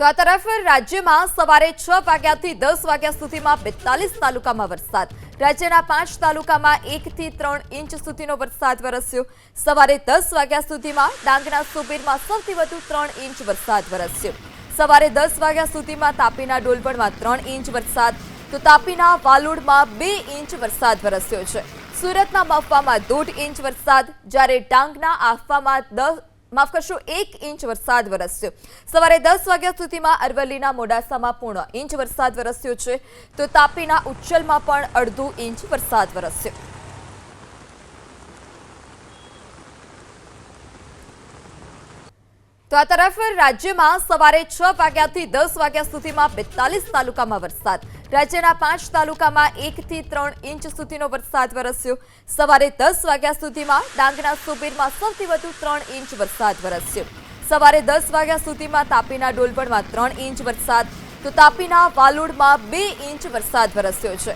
તો આ તરફ રાજ્યમાં સવારે છ વાગ્યાથી દસ વાગ્યા સુધીમાં બેતાલીસ તાલુકામાં વરસાદ. રાજ્યના પાંચ તાલુકામાં એકથી ત્રણ ઇંચ સુધીનો વરસાદ વરસ્યો. સવારે દસ વાગ્યા સુધીમાં ડાંગના સુબીરમાં સૌથી વધુ ત્રણ ઇંચ વરસાદ વરસ્યો. સવારે દસ વાગ્યા સુધીમાં તાપીના ડોલવણમાં ત્રણ ઇંચ વરસાદ. તો તાપીના વાલોડમાં બે ઇંચ વરસાદ વરસ્યો છે. સુરતના મફવામાં દોઢ ઇંચ વરસાદ. જ્યારે ડાંગના આફવામાં દસ માફ કરશો, એક ઇંચ વરસાદ વરસ્યો. સવારે દસ વાગ્યા સુધીમાં અરવલ્લીના મોડાસામાં પૂર્ણ ઇંચ વરસાદ વરસ્યો છે. તો તાપીના ઉચ્છલમાં પણ અડધો ઇંચ વરસાદ વરસ્યો. તો આ તરફ રાજ્યમાં સવારે છ વાગ્યાથી દસ વાગ્યા સુધીમાં બેતાલીસ તાલુકામાં વરસાદ. રાજ્યના પાંચ તાલુકામાં એકથી ત્રણ ઇંચ સુધીનો વરસાદ વરસ્યો. સવારે દસ વાગ્યા સુધીમાં ડાંગના સુબીરમાં સૌથી વધુ ત્રણ ઇંચ વરસાદ વરસ્યો. સવારે દસ વાગ્યા સુધીમાં તાપીના ડોલવણમાં ત્રણ ઇંચ વરસાદ. તો તાપીના વાલોડમાં બે ઇંચ વરસાદ વરસ્યો છે.